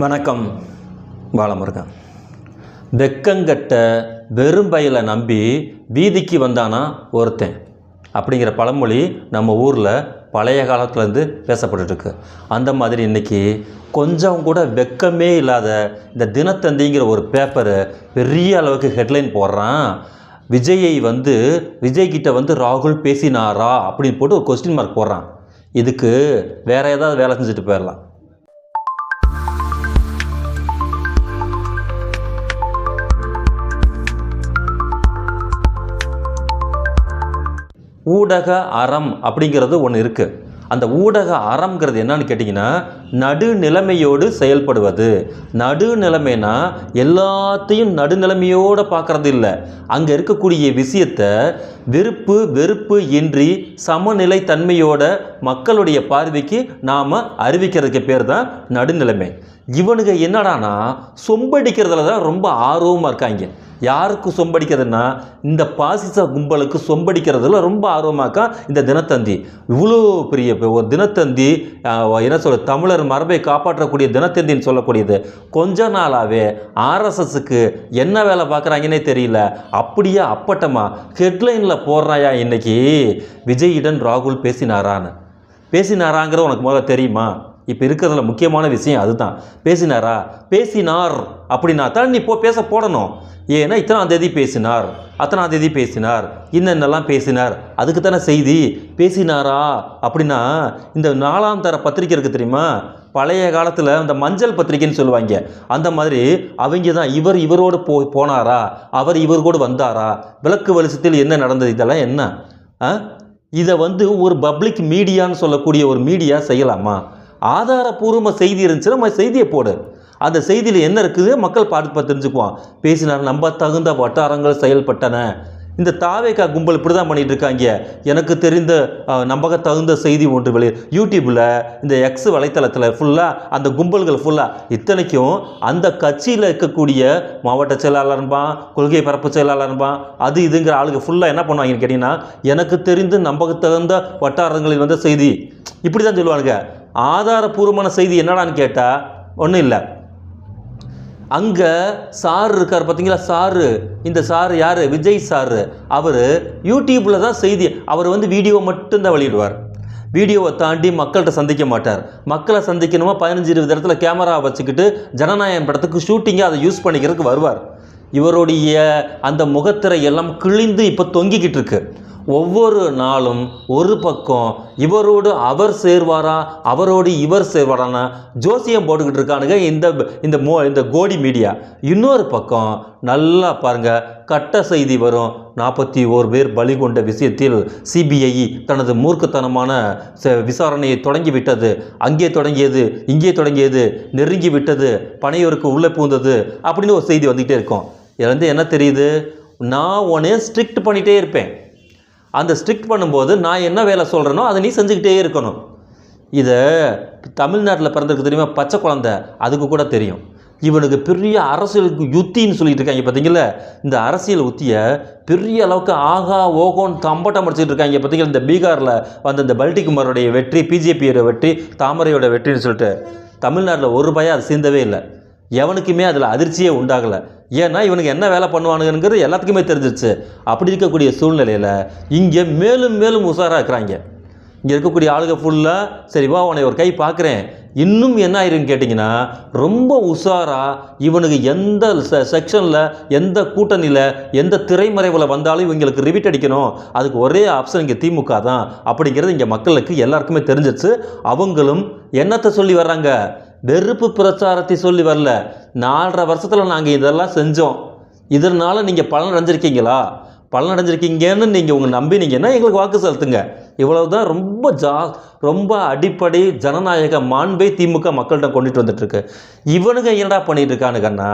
வணக்கம் பாலமுருகன். வெக்கங்கட்ட வெறும்பயில நம்பி வீதிக்கு வந்தானா ஒருத்தன். அப்படிங்கிற பழமொழி நம்ம ஊரில் பழைய காலத்துலேருந்து பேசப்பட்டுருக்கு. அந்த மாதிரி இன்றைக்கி கொஞ்சம் கூட வெக்கமே இல்லாத இந்த தினத்தந்திங்கிற ஒரு பேப்பரு பெரிய அளவுக்கு ஹெட்லைன் போடுறான். விஜயை வந்து விஜய்கிட்ட வந்து ராகுல் பேசினாரா அப்படின்னு போட்டு ஒரு கொஸ்டின் மார்க் போடுறான். இதுக்கு வேறு ஏதாவது வேலை செஞ்சுட்டு போயிடலாம். ஊடக அறம் அப்படிங்கிறது ஒன்று இருக்குது அந்த ஊடக அறம்ங்கிறது என்னன்னு கேட்டிங்கன்னா நடுநிலைமையோடு செயல்படுவது. நடுநிலைமைனா எல்லாத்தையும் நடுநிலைமையோடு பார்க்கறது இல்லை. அங்கே இருக்கக்கூடிய விஷயத்தை விருப்பு வெறுப்பு இன்றி சமநிலை தன்மையோட மக்களுடைய பார்வைக்கு நாம் அறிவிக்கிறதுக்கு பேர் தான் நடுநிலைமை. இவனுங்க என்னடானா சொம்படிக்கிறதுல தான் ரொம்ப ஆர்வமாக இருக்காங்க. யாருக்கு சொம்படிக்கிறதுன்னா இந்த பாசிச கும்பலுக்கு சொம்படிக்கிறதுல ரொம்ப ஆர்வமாக்கா இந்த தினத்தந்தி. இவ்வளோ பெரிய ஒரு தினத்தந்தி என்ன சொல்ல தமிழர் மரபை காப்பாற்றக்கூடிய தினத்தந்தின்னு சொல்லக்கூடியது. கொஞ்ச நாளாகவே ஆர்எஸ்எஸ்க்கு என்ன வேலை பார்க்குறாங்கன்னே தெரியல. அப்படியே அப்பட்டமா? ஹெட்லைனில் போடுறாயா இன்னைக்கு? விஜயுடன் ராகுல் பேசினாரான்னு. பேசினாராங்கிற உனக்கு முதல்ல தெரியுமா? இப்போ இருக்கிறதுல முக்கியமான விஷயம் அதுதான். பேசினாரா? பேசினார். அப்படின்னா தான் நீ போ பேச போடணும். ஏன்னா இத்தனாம் தேதி பேசினார். அத்தனாம் தேதி பேசினார். இன்னென்னலாம் பேசினார். அதுக்கு தானே செய்தி. பேசினாரா? அப்படின்னா இந்த நாலாம் தர பத்திரிக்கை இருக்குது தெரியுமா? பழைய காலத்தில் இந்த மஞ்சள் பத்திரிக்கைன்னு சொல்லுவாங்க. அந்த மாதிரி அவங்க தான் இவர் இவரோடு போ போனாரா? அவர் இவர் கூட வந்தாரா? விளக்கு வெளிச்சத்தில் என்ன நடந்தது? இதெல்லாம் என்ன? ஆ? இதை வந்து ஒரு பப்ளிக் மீடியான்னு சொல்லக்கூடிய ஒரு மீடியா செய்யலாமா? ஆதாரபூர்வமாக செய்தி இருந்துச்சுன்னா நம்ம செய்தியை போடு. அந்த செய்தியில் என்ன இருக்குது? மக்கள் பார்த்து பார்த்து தெரிஞ்சுக்குவான். பேசினார் நம்ப தகுந்த வட்டாரங்கள் செயல்பட்டன. இந்த தாவேக்கா கும்பல் இப்படி தான் பண்ணிகிட்டு இருக்காங்க எனக்கு தெரிந்த நம்பக தகுந்த செய்தி ஒன்று வெளியே யூடியூப்பில் இந்த எக்ஸ் வலைத்தளத்தில் ஃபுல்லாக அந்த கும்பல்கள் ஃபுல்லாக இத்தனைக்கும் அந்த கட்சியில் இருக்கக்கூடிய மாவட்ட செயலாளர்பான் கொள்கை பரப்பு செயலாளர்பான் அது இதுங்கிற ஆளுங்க ஃபுல்லாக என்ன பண்ணுவாங்கன்னு கேட்டிங்கன்னா எனக்கு தெரிந்து நம்பக தகுந்த வட்டாரங்களில் வந்த செய்தி. இப்படி தான் சொல்லுவானுங்க. ஆதாரபூர்வமான செய்தி என்னடான்னு கேட்டால் ஒன்றும் இல்லை. அங்கே சார் இருக்கார் பார்த்தீங்களா சாரு. இந்த சார் யார்? விஜய் சார். அவர் யூடியூப்பில் தான் செய்தி அவர் வந்து வீடியோ மட்டும்தான் வெளியிடுவார். வீடியோவை தாண்டி மக்கள்கிட்ட சந்திக்க மாட்டார். மக்களை சந்திக்கணுமா? பதினஞ்சு இருபது இடத்துல கேமரா வச்சுக்கிட்டு ஜனநாயகம் படத்துக்கு ஷூட்டிங்காக அதை யூஸ் பண்ணிக்கிறதுக்கு வருவார். இவருடைய அந்த முகத்திரை எல்லாம் கிழிந்து இப்போ தொங்கிக்கிட்டு இருக்குது ஒவ்வொரு நாளும் ஒரு பக்கம் இவரோடு அவர் சேர்வாரா அவரோடு இவர் சேர்வாரானா ஜோசியம் போட்டுக்கிட்டு இருக்கானுங்க இந்த இந்த மோ இந்த கோடி மீடியா இன்னொரு பக்கம் நல்லா பாருங்க கட்ட செய்தி வரும். நாற்பத்தி ஓர் பேர் பலி கொண்ட விஷயத்தில் சிபிஐ தனது மூர்க்கத்தனமான விசாரணையை தொடங்கி விட்டது அங்கே தொடங்கியது இங்கே தொடங்கியது நெருங்கி விட்டது பனையோருக்கு உள்ளே பூந்தது அப்படின்னு ஒரு செய்தி வந்துக்கிட்டே இருக்கும். இதுலருந்து என்ன தெரியுது? நான் உடனே ஸ்ட்ரிக்ட் பண்ணிகிட்டே இருப்பேன். அந்த ஸ்ட்ரிக்ட் பண்ணும்போது நான் என்ன வேலை சொல்கிறேனோ அதை நீ செஞ்சுக்கிட்டே இருக்கணும். இதை தமிழ்நாட்டில் பிறந்திருக்கு தெரியுமா? பச்சை குழந்தை. அதுக்கு கூட தெரியும். இவனுக்கு பெரிய அரசியலுக்கு யுத்தின்னு சொல்லிட்டு இருக்காங்க பார்த்தீங்களா இந்த அரசியல் உத்தியை பெரிய அளவுக்கு ஆகா ஓகோன்னு தம்பட்டம் அடிச்சுட்டு இருக்காங்க பார்த்தீங்களா இந்த பீகாரில் வந்த இந்த பல்டிகுமாரோடைய வெற்றி பிஜேபியோட வெற்றி தாமரையோட வெற்றின்னு சொல்லிட்டு. தமிழ்நாட்டில் ஒரு பயம் அது சேர்ந்தவே இல்லை. எவனுக்குமே அதில் அதிர்ச்சியே உண்டாகலை. ஏன்னா இவனுக்கு என்ன வேலை பண்ணுவானுங்கிறது எல்லாத்துக்குமே தெரிஞ்சிருச்சு. அப்படி இருக்கக்கூடிய சூழ்நிலையில் இங்கே மேலும் மேலும் உஷாராக இருக்கிறாங்க. இங்கே இருக்கக்கூடிய ஆளுங்க ஃபுல்லாக சரி வா உன்னை ஒரு கை பார்க்குறேன். இன்னும் என்ன ஆயிருன்னு கேட்டிங்கன்னா ரொம்ப உஷாராக இவனுக்கு எந்த செக்ஷனில் எந்த கூட்டணியில் எந்த திரைமறைவில் வந்தாலும் இவங்களுக்கு ரிவிட் அடிக்கணும். அதுக்கு ஒரே ஆப்ஷன் இங்கே திமுக தான். அப்படிங்கிறது இங்கே மக்களுக்கு எல்லாருக்குமே தெரிஞ்சிருச்சு. அவங்களும் என்னத்தை சொல்லி வர்றாங்க? வெறுப்பு பிரச்சாரத்தை சொல்லி வரல. நாலரை வருஷத்தில் நாங்கள் இதெல்லாம் செஞ்சோம். இதனால் நீங்கள் பலன் அடைஞ்சிருக்கீங்களா பலன் அடைஞ்சிருக்கீங்கன்னு நீங்கள் உங்கள் நம்பினீங்கன்னா எங்களுக்கு வாக்கு செலுத்துங்க. இவ்வளவு தான் ரொம்ப ஜா ரொம்ப அடிப்படை ஜனநாயக மாண்பை திமுக மக்கள்கிட்ட கொண்டுட்டு வந்துட்டுருக்கு இவனுங்க என்னடா பண்ணிட்டு இருக்கானுங்கன்னா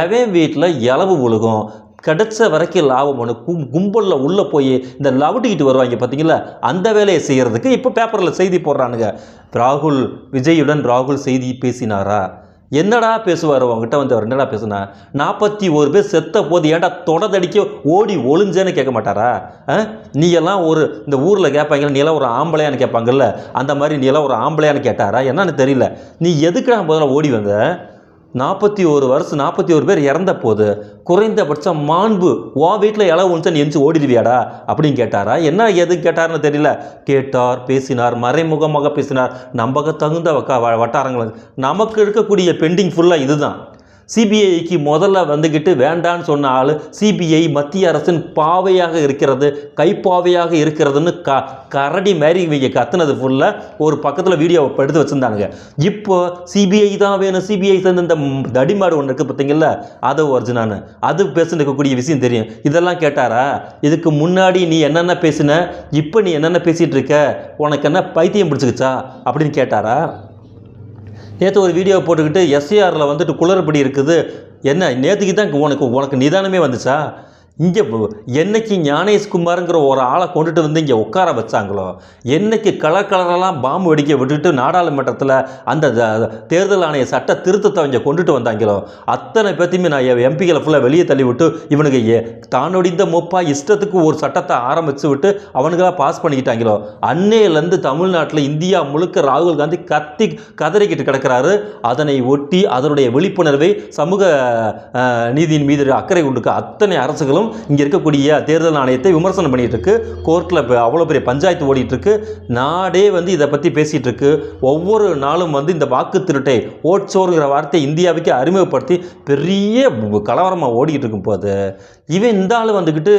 எவன் வீட்டில் இலவு உழுகும்? கிடைச்ச வரைக்கும் லாபம் ஒன்று கும் கும்பலில் உள்ளே போய் இந்த லவுட்டிக்கிட்டு வருவாங்க பார்த்தீங்களா அந்த வேலையை செய்கிறதுக்கு இப்போ பேப்பரில் செய்தி போடுறானுங்க. ராகுல் விஜயுடன் ராகுல் செய்தி பேசினாரா? என்னடா பேசுவார் அவங்ககிட்ட வந்து அவர் என்னடா பேசுனா? நாற்பத்தி ஒரு பேர் செத்த போது ஏன்டா தொடதடிக்க ஓடி ஒளிஞ்சேன்னு கேட்க மாட்டாரா? ஆ? நீ எல்லாம் ஒரு இந்த ஊரில் கேட்பாங்க நீ எல்லாம் ஒரு ஆம்பளையான்னு கேட்பாங்கல்ல அந்த மாதிரி நீ எல்லாம் ஒரு ஆம்பளையான்னு கேட்டாரா? என்னன்னு தெரியல. நீ எதுக்கு முதல்ல ஓடி வந்த? நாற்பத்தி ஒரு வருஷம் நாற்பத்தி ஒரு பேர் இறந்த போது குறைந்தபட்சம் மாண்பு ஓ வீட்டில் இளவு ஒன்று எரிஞ்சு ஓடிடுவியாடா? அப்படின்னு கேட்டாரா? என்ன எது கேட்டாருன்னு தெரியல. கேட்டார் பேசினார் மறைமுகமாக பேசினார். நம்பக தகுந்த வ- வட்டாரங்கள். நமக்கு இருக்கக்கூடிய பெண்டிங் ஃபுல்லாக இதுதான். சிபிஐக்கு முதல்ல வந்துக்கிட்டு வேண்டான்னு சொன்ன ஆள் சிபிஐ மத்திய அரசின் பாவையாக இருக்கிறது கைப்பாவையாக இருக்கிறதுன்னு க கரடி மாதிரி இவங்க கத்துனது ஃபுல்லாக ஒரு பக்கத்தில் வீடியோ எடுத்து வச்சுருந்தானுங்க. இப்போ சிபிஐ தான் வேணும். சிபிஐ சேர்ந்து இந்த தடிமாடு ஒன்று இருக்குது பார்த்தீங்களா அது ஒரிஜினானு. அது பேசிருக்கக்கூடிய விஷயம் தெரியும். இதெல்லாம் கேட்டாரா? இதுக்கு முன்னாடி நீ என்னென்ன பேசின? இப்போ நீ என்னென்ன பேசிகிட்டு இருக்க? உனக்கு என்ன பைத்தியம் பிடிச்சிக்கிச்சா? அப்படின்னு கேட்டாரா? நேற்று ஒரு வீடியோ போட்டுக்கிட்டு எஸ்ஏஆரில் வந்துட்டு குளறுபடி இருக்குது. என்ன நேற்றுக்கு தான் உனக்கு உனக்கு நிதானமே வந்துச்சா? இங்கே என்னைக்கு ஞானேஷ்குமாருங்கிற ஒரு ஆளை கொண்டுட்டு வந்து இங்கே உட்கார வச்சாங்களோ என்னைக்கு கலர் கலரெல்லாம் பாம்பு வெடிக்க விட்டுட்டு நாடாளுமன்றத்தில் அந்த த- தேர்தல் ஆணைய சட்ட திருத்தத்தை இங்கே கொண்டுட்டு வந்தாங்களோ அத்தனை பேர்த்தையுமே நான் எம்பிகளை ஃபுல்லாக வெளியே தள்ளி விட்டு இவனுக்கு ஏ தானொடிந்த மொப்பா இஷ்டத்துக்கு ஒரு சட்டத்தை ஆரம்பித்து விட்டு அவனுங்களாம் பாஸ் பண்ணிக்கிட்டாங்களோ அன்னையிலேருந்து தமிழ்நாட்டில் இந்தியா முழுக்க ராகுல் காந்தி கத்தி கதறிக்கிட்டு கிடக்கிறாரு. அதனை ஒட்டி அதனுடைய விழிப்புணர்வை சமூக நீதியின் மீது அக்கறை கொண்டுக்க அத்தனை அரசுகளும் இங்கே இருக்கக்கூடிய தேர்தல் ஆணையத்தை விமர்சனம் பண்ணிட்டு இருக்கு. கோர்ட்டில் அவ்வளோ பெரிய பஞ்சாயத்து ஓடிட்டு இருக்கு. நாடே வந்து இதை பற்றி பேசிகிட்டு இருக்கு. ஒவ்வொரு நாளும் வந்து இந்த வாக்கு திருட்டை ஓட்சோருங்கிற வார்த்தை இந்தியாவுக்கு அறிமுகப்படுத்தி பெரிய கலவரமாக ஓடிக்கிட்டு இருக்கும் போது இவன் இந்த ஆள் வந்துக்கிட்டு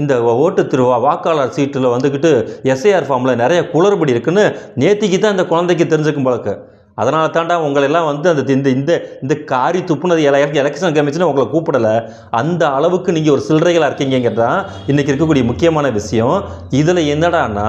இந்த ஓட்டு திருவா வாக்காளர் சீட்டில் வந்துக்கிட்டு எஸ்ஐஆர் ஃபார்மில் நிறைய குளறுபடி இருக்குன்னு நேத்திக்கு தான் இந்த குழந்தைக்கு தெரிஞ்சுக்கும் போலக்கு. அதனால தாண்டா உங்களெல்லாம் வந்து அந்த இந்த இந்த இந்த காரி துப்புனது எல்லாருக்கும் எலெக்ஷன் கமிஷன் உங்களை கூப்பிடலை. அந்த அளவுக்கு நீங்கள் ஒரு சில்லறைகளாக இருக்கீங்கிறது தான் இன்றைக்கி இருக்கக்கூடிய முக்கியமான விஷயம். இதில் என்னடான்னா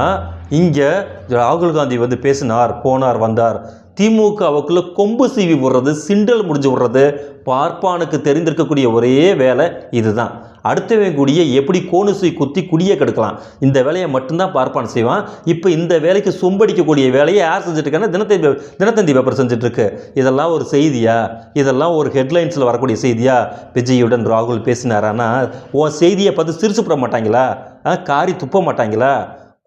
இங்கே ராகுல் காந்தி வந்து பேசினார் போனார் வந்தார். திமுகவுக்குள்ளே கொம்பு சீவி விடுறது சிண்டல் முடிஞ்சு விடுறது பார்ப்பானுக்கு தெரிந்திருக்கக்கூடிய ஒரே வேலை இதுதான். அடுத்தவன் கூடிய எப்படி கோணுசை குத்தி குடியே கெடுக்கலாம்? இந்த வேலையை மட்டும்தான் பார்ப்பான் செய்வான். இப்போ இந்த வேலைக்கு சொம்படிக்கக்கூடிய வேலையை யார் செஞ்சுட்டு தினத்தந்தி தினத்தந்தி பேப்பர் செஞ்சுட்ருக்கு. இதெல்லாம் ஒரு செய்தியா? இதெல்லாம் ஒரு ஹெட்லைன்ஸில் வரக்கூடிய செய்தியா? விஜயுடன் ராகுல் பேசினாரானா உன் செய்தியை பார்த்து சிரிச்சுப்பட மாட்டாங்களா? காரி துப்ப மாட்டாங்களா?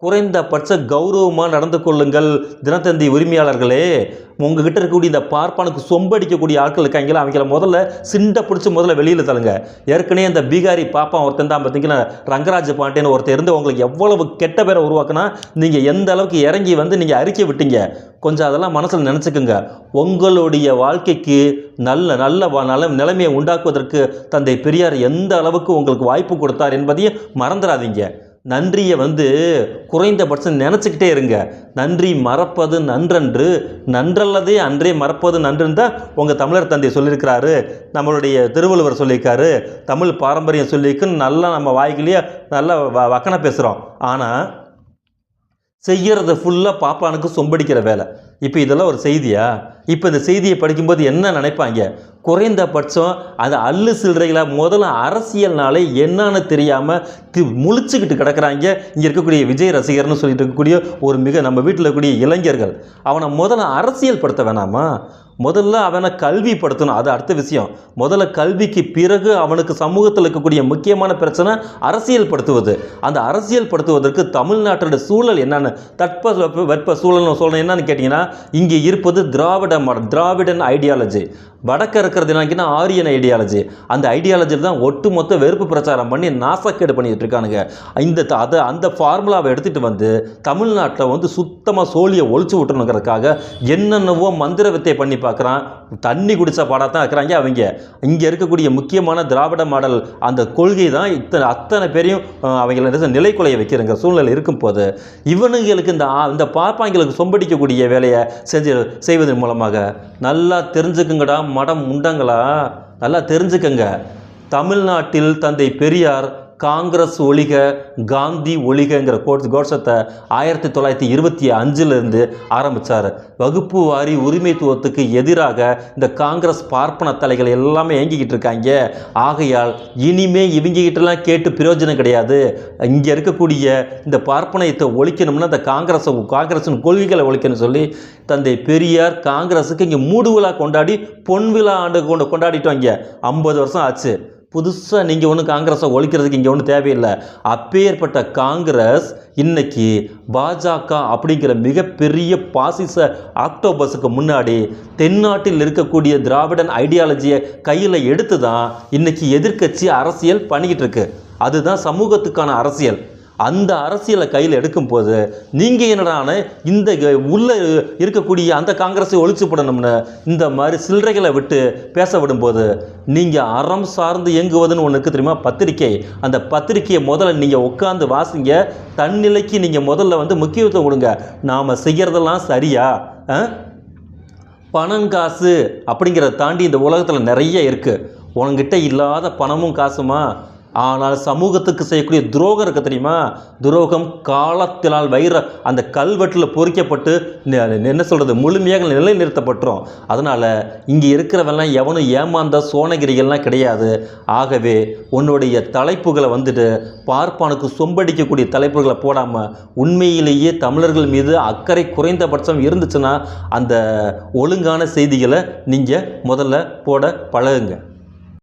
குறைந்தபட்ச கௌரவமாக நடந்து கொள்ளுங்கள். தினத்தந்தி உரிமையாளர்களே உங்ககிட்ட இருக்கக்கூடிய இந்த பார்ப்பானுக்கு சொம்படிக்கக்கூடிய ஆட்கள் இருக்காங்களா அவங்கள முதல்ல சிண்டை பிடிச்சி முதல்ல வெளியில் தள்ளுங்க. ஏற்கனவே இந்த பீகாரி பாப்பான் ஒருத்தன் தான் பார்த்தீங்கன்னா ரங்கராஜ பாண்டியன் ஒருத்தர் இருந்து உங்களுக்கு எவ்வளவு கெட்ட பேரை உருவாக்குனா நீங்கள் எந்த அளவுக்கு இறங்கி வந்து நீங்கள் அறிக்கை விட்டீங்க? கொஞ்சம் அதெல்லாம் மனசில் நினச்சிக்கோங்க. உங்களுடைய வாழ்க்கைக்கு நல்ல நல்ல வா- நல்ல நிலைமையை உண்டாக்குவதற்கு தந்தை பெரியார் எந்த அளவுக்கு உங்களுக்கு வாய்ப்பு கொடுத்தார் என்பதையும் மறந்துடாதீங்க. நன்றியை வந்து குறைந்தபட்சம் நினச்சிக்கிட்டே இருங்க. நன்றி மறப்பது நன்றன்று. நன்றல்லதே அன்றே மறப்பது நன்றுன்னு தான் உங்கள் தமிழர் தந்தை சொல்லியிருக்கிறாரு. நம்மளுடைய திருவள்ளுவர் சொல்லியிருக்காரு. தமிழ் பாரம்பரியம் சொல்லியிருக்குன்னு நல்லா நம்ம வாய்க்கிலேயே நல்லா வ வக்கனை பேசுகிறோம் ஆனால் செய்கிறது ஃபுல்லாக பாப்பானுக்கு சொம்படிக்கிற வேலை. இப்போ இதெல்லாம் ஒரு செய்தியா? இப்போ இந்த செய்தியை படிக்கும்போது என்ன நினைப்பாங்க? குறைந்தபட்சம் அது அல்லு சில்லறைகளை முதல்ல அரசியல்னாலே என்னன்னு தெரியாமல் தி முழிச்சுக்கிட்டு கிடக்குறாங்க. இங்கே இருக்கக்கூடிய விஜய் ரசிகர்னு சொல்லிட்டு இருக்கக்கூடிய ஒரு மிக நம்ம வீட்டில் இருக்கக்கூடிய இளைஞர்கள். அவனை முதல்ல அரசியல் படுத்த வேணாமா? முதல்ல அவனை கல்வி படுத்தணும் அது அடுத்த விஷயம். முதல்ல கல்விக்கு பிறகு அவனுக்கு சமூகத்தில் இருக்கக்கூடிய முக்கியமான பிரச்சனை அரசியல் படுத்துவது அந்த அரசியல் படுத்துவதற்கு தமிழ்நாட்டோட சூழல் என்னென்னு தட்ப வெப்ப- வெப்ப சூழல்னு சொல்லணும் என்னன்னு கேட்டிங்கன்னா இங்கே இருப்பது திராவிட மட திராவிடன் ஐடியாலஜி வடக்க இருக்கிறது என்னன்னா ஆரியன் ஐடியாலஜி அந்த ஐடியாலஜியில் தான் ஒட்டுமொத்த வெறுப்பு பிரச்சாரம் பண்ணி நாசக்கேடு பண்ணிகிட்டு இருக்கானுங்க. இந்த த- அதை அந்த ஃபார்முலாவை எடுத்துகிட்டு வந்து தமிழ்நாட்டில் வந்து சுத்தமாக சோழியை ஒழிச்சு விட்டணுங்கிறதுக்காக என்னென்னவோ மந்திர வித்தை பண்ணி பார்க்குறான் தண்ணி குடித்த பாடாக தான் இருக்கிறாங்க அவங்க. இங்கே இருக்கக்கூடிய முக்கியமான திராவிட மாடல் அந்த கொள்கை தான் இத்தனை அத்தனை பேரையும் அவங்கள என்ன நிலை குலைய வைக்கிறங்க சூழ்நிலை இருக்கும் போது இவனுங்களுக்கு இந்த இந்த பாப்பாங்களுக்கு சொம்படிக்கக்கூடிய வேலையை செஞ்சு செய்வதன் மூலமாக நல்லா தெரிஞ்சுக்குங்கடா மடம் உண்டங்களா? நல்லா தெரிஞ்சுக்கங்க. தமிழ்நாட்டில் தந்தை பெரியார் காங்கிரஸ் ஒழிக காந்தி ஒழிகங்கிற கோட் கோஷத்தை ஆயிரத்தி தொள்ளாயிரத்தி இருபத்தி அஞ்சிலிருந்து ஆரம்பித்தார் வகுப்பு வாரி உரிமைத்துவத்துக்கு எதிராக இந்த காங்கிரஸ் பார்ப்பன தலைகள் எல்லாமே இயங்கிக்கிட்டு இருக்காங்க. ஆகையால் இனிமே இவங்ககிட்டலாம் கேட்டு பிரயோஜனம் கிடையாது. இங்கே இருக்கக்கூடிய இந்த பார்ப்பனையத்தை ஒழிக்கணும்னா இந்த காங்கிரஸை காங்கிரஸின் கொள்கைகளை ஒழிக்கணும்னு சொல்லி தந்தை பெரியார் காங்கிரஸுக்கு இங்கே மூடு விழா கொண்டாடி பொன் விழா ஆண்டு கொண்டு கொண்டாடிட்டோம் இங்கே ஐம்பது வருஷம் ஆச்சு. புதுசாக நீங்கள் ஒன்றும் காங்கிரஸை ஒழிக்கிறதுக்கு இங்கே ஒன்றும் தேவையில்லை. அப்பேற்பட்ட காங்கிரஸ் இன்னைக்கு பாஜக அப்படிங்கிற மிகப்பெரிய பாசிச ஆக்டோபஸுக்கு முன்னாடி தென்னாட்டில் இருக்கக்கூடிய திராவிடன் ஐடியாலஜியை கையில் எடுத்து தான் இன்றைக்கி எதிர்க்கட்சி அரசியல் பண்ணிக்கிட்டு இருக்கு. அதுதான் சமூகத்துக்கான அரசியல். அந்த அரசியலை கையில் எடுக்கும்போது நீங்கள் என்னடான இந்த க- உள்ள இருக்கக்கூடிய அந்த காங்கிரஸை ஒழிச்சுப்படணும்னு இந்த மாதிரி சில்லறைகளை விட்டு பேச விடும்போது நீங்கள் அறம் சார்ந்து இயங்குவதுன்னு ஒன்றுக்கு தெரியுமா? பத்திரிக்கை. அந்த பத்திரிக்கையை முதல்ல நீங்கள் உட்காந்து வாசிங்க. தன்னிலைக்கு நீங்கள் முதல்ல வந்து முக்கியத்துவம் கொடுங்க. நாம் செய்கிறதெல்லாம் சரியா? பணம் காசு அப்படிங்கிறத தாண்டி இந்த உலகத்தில் நிறைய இருக்குது உன்கிட்ட இல்லாத பணமும் காசுமா? ஆனால் சமூகத்துக்கு செய்யக்கூடிய துரோகம் இருக்க தெரியுமா? துரோகம் காலத்தினால் வைர அந்த கல்வெட்டில் பொறிக்கப்பட்டு என்ன சொல்கிறது முழுமையாக நிலைநிறுத்தப்பட்டுரும். அதனால் இங்கே இருக்கிறவெல்லாம் எவனும் ஏமாந்த சோனகிரிகள்லாம் கிடையாது. ஆகவே உன்னுடைய தலைப்புகளை வந்துட்டு பார்ப்பானுக்கு சொம்படிக்கக்கூடிய தலைப்புகளை போடாமல் உண்மையிலேயே தமிழர்கள் மீது அக்கறை குறைந்தபட்சம் இருந்துச்சுன்னா அந்த ஒழுங்கான செய்திகளை நீங்கள் முதல்ல போட பழகுங்க.